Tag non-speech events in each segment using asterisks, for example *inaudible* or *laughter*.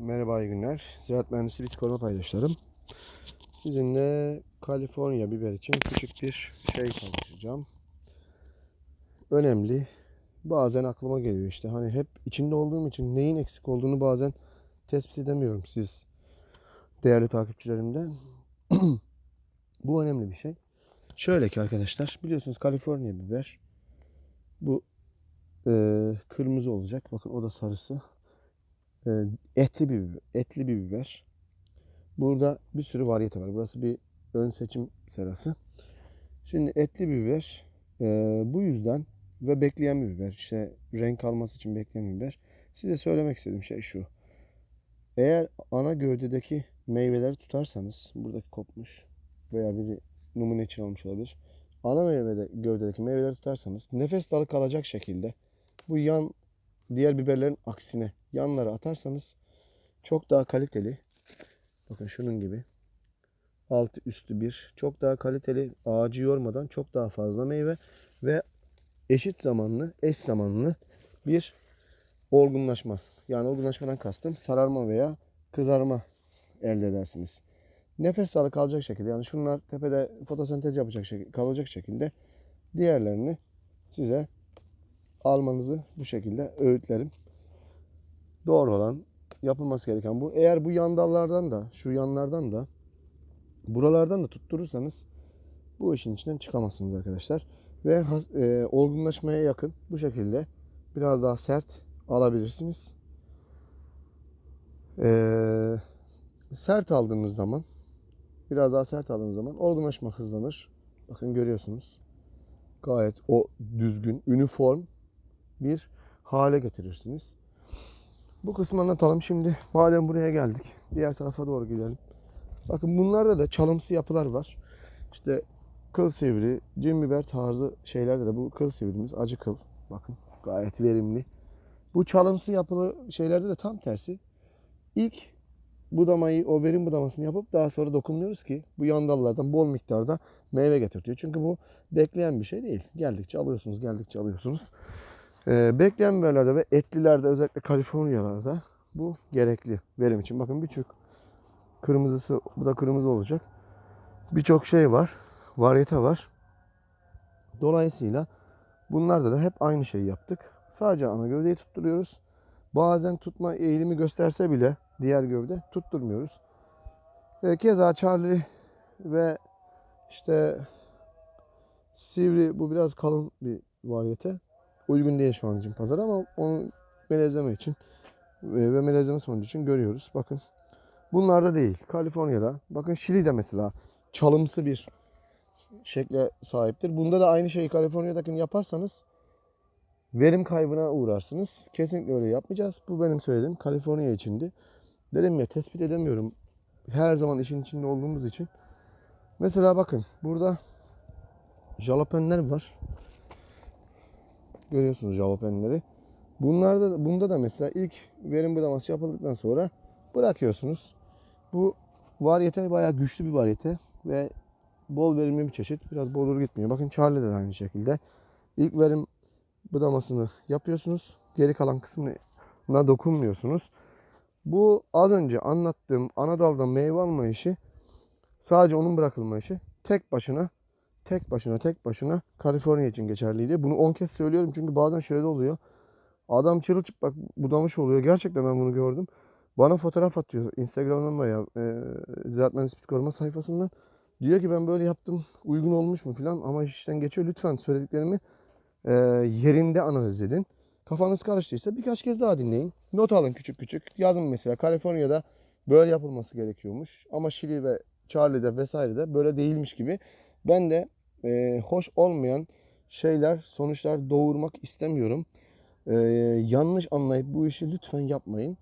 Merhaba iyi günler. Ziraat Mühendisi Bitki Koruma. Sizinle Kaliforniya biber için küçük bir şey paylaşacağım. Önemli. Bazen aklıma geliyor işte. Hani hep içinde olduğum için neyin eksik olduğunu bazen tespit edemiyorum siz değerli takipçilerimden. *clears throat* Bu önemli bir şey. Şöyle ki arkadaşlar biliyorsunuz Kaliforniya biber bu e, kırmızı olacak. Bakın o da sarısı. E, etli bir biber, etli bir biber. Burada bir sürü variyete var. Burası bir ön seçim serası. Şimdi etli biber e, bu yüzden ve bekleyen bir biber. İşte renk alması için bekleyen bir biber. Size söylemek istediğim şey şu. Eğer ana gövdedeki meyveleri tutarsanız, buradaki kopmuş veya biri numune için almış olabilir. Ana meyvede, gövdedeki meyveleri tutarsanız nefes dalı kalacak şekilde bu yan diğer biberlerin aksine yanlara atarsanız çok daha kaliteli. Bakın şunun gibi. Altı üstü bir. Çok daha kaliteli ağacı yormadan çok daha fazla meyve ve eşit zamanlı, eş zamanlı bir olgunlaşma. Yani olgunlaşmadan kastım sararma veya kızarma elde edersiniz. Nefes dalı kalacak şekilde yani şunlar tepede fotosentez yapacak şekilde, kalacak şekilde diğerlerini size almanızı bu şekilde öğütlerim. Doğru olan yapılması gereken bu. Eğer bu yan dallardan da şu yanlardan da buralardan da tutturursanız bu işin içinden çıkamazsınız arkadaşlar. Ve e, olgunlaşmaya yakın bu şekilde biraz daha sert alabilirsiniz. E, sert aldığınız zaman biraz daha sert aldığınız zaman olgunlaşma hızlanır. Bakın görüyorsunuz. Gayet o düzgün, üniform bir hale getirirsiniz. Bu kısmı anlatalım. Şimdi madem buraya geldik. Diğer tarafa doğru gidelim. Bakın bunlarda da çalımsı yapılar var. İşte kıl sivri, cin biber tarzı şeylerde de bu kıl sivrimiz acı kıl. Bakın gayet verimli. Bu çalımsı yapılı şeylerde de tam tersi. İlk budamayı, o verim budamasını yapıp daha sonra dokunmuyoruz ki bu yan dallardan bol miktarda meyve getirtiyor. Çünkü bu bekleyen bir şey değil. Geldikçe alıyorsunuz, geldikçe alıyorsunuz. Ee, bekleyen ve etlilerde özellikle Kaliforniyalarda bu gerekli verim için. Bakın birçok kırmızısı, bu da kırmızı olacak. Birçok şey var, variyete var. Dolayısıyla bunlarda da hep aynı şeyi yaptık. Sadece ana gövdeyi tutturuyoruz. Bazen tutma eğilimi gösterse bile diğer gövde tutturmuyoruz. Ve keza Charlie ve işte Sivri bu biraz kalın bir variyete uygun değil şu an için pazara ama onu melezleme için ve ve melezleme sonucu için görüyoruz. Bakın bunlarda değil. Kaliforniya'da. Bakın Şili'de mesela çalımsı bir şekle sahiptir. Bunda da aynı şeyi Kaliforniya'dakini yaparsanız verim kaybına uğrarsınız. Kesinlikle öyle yapmayacağız. Bu benim söylediğim Kaliforniya içindi. Dedim ya tespit edemiyorum. Her zaman işin içinde olduğumuz için. Mesela bakın burada jalapenler var. Görüyorsunuz jalapenleri. Bunlarda da- bunda da mesela ilk verim budaması yapıldıktan sonra bırakıyorsunuz. Bu variyete bayağı güçlü bir variyete ve bol verimli bir çeşit. Biraz bolur gitmiyor. Bakın Charlie de aynı şekilde. İlk verim budamasını yapıyorsunuz. Geri kalan kısmına dokunmuyorsunuz. Bu az önce anlattığım ana daldan meyve alma işi sadece onun bırakılma işi tek başına tek başına tek başına Kaliforniya için geçerliydi. Bunu 10 kez söylüyorum çünkü bazen şöyle oluyor. Adam çırılçıplak budamış oluyor. Gerçekten ben bunu gördüm. Bana fotoğraf atıyor Instagram'dan veya e, Ziraat Mühendislik Koruma sayfasından. Diyor ki ben böyle yaptım uygun olmuş mu filan ama iş işten geçiyor. Lütfen söylediklerimi e, yerinde analiz edin. Kafanız karıştıysa birkaç kez daha dinleyin. Not alın küçük küçük. Yazın mesela Kaliforniya'da böyle yapılması gerekiyormuş. Ama Şili ve Charlie'de vesairede böyle değilmiş gibi. Ben de e, hoş olmayan şeyler, sonuçlar doğurmak istemiyorum. E, yanlış anlayıp bu işi lütfen yapmayın.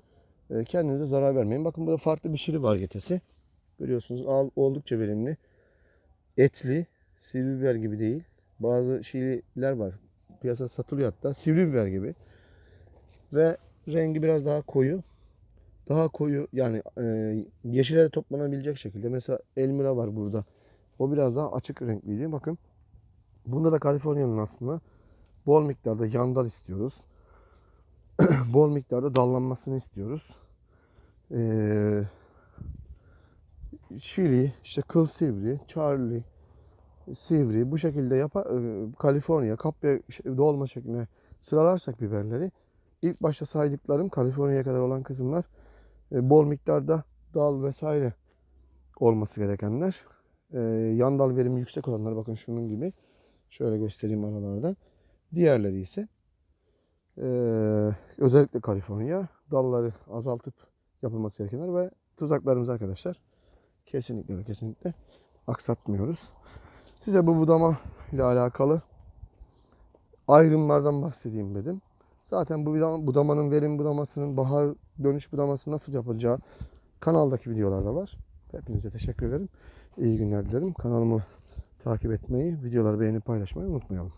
E, kendinize zarar vermeyin. Bakın burada farklı bir şiri variyetesi. Görüyorsunuz al, oldukça verimli. Etli, sivri biber gibi değil. Bazı şililer var. Piyasada satılıyor hatta. Sivri biber gibi. Ve rengi biraz daha koyu. Daha koyu yani e, yeşile de toplanabilecek şekilde. Mesela Elmira var burada. O biraz daha açık renkliydi. Bakın. Bunda da Kaliforniya'nın aslında bol miktarda yandal istiyoruz. *clears throat* bol miktarda dallanmasını istiyoruz. Ee, Şili, işte kıl sivri, Charlie, sivri bu şekilde yapar, e, Kaliforniya, kapya dolma şeklinde sıralarsak biberleri ilk başta saydıklarım Kaliforniya'ya kadar olan kısımlar e, bol miktarda dal vesaire olması gerekenler. E, yan dal verimi yüksek olanlar bakın şunun gibi. Şöyle göstereyim aralarda. Diğerleri ise e, özellikle Kaliforniya dalları azaltıp yapılması gerekenler ve tuzaklarımız arkadaşlar kesinlikle ve kesinlikle aksatmıyoruz. Size bu budama ile alakalı ayrımlardan bahsedeyim dedim. Zaten bu budama- budamanın verim budamasının bahar dönüş budaması nasıl yapılacağı kanaldaki videolarda var. Hepinize teşekkür ederim. İyi günler dilerim. Kanalımı takip etmeyi, videoları beğenip paylaşmayı unutmayalım.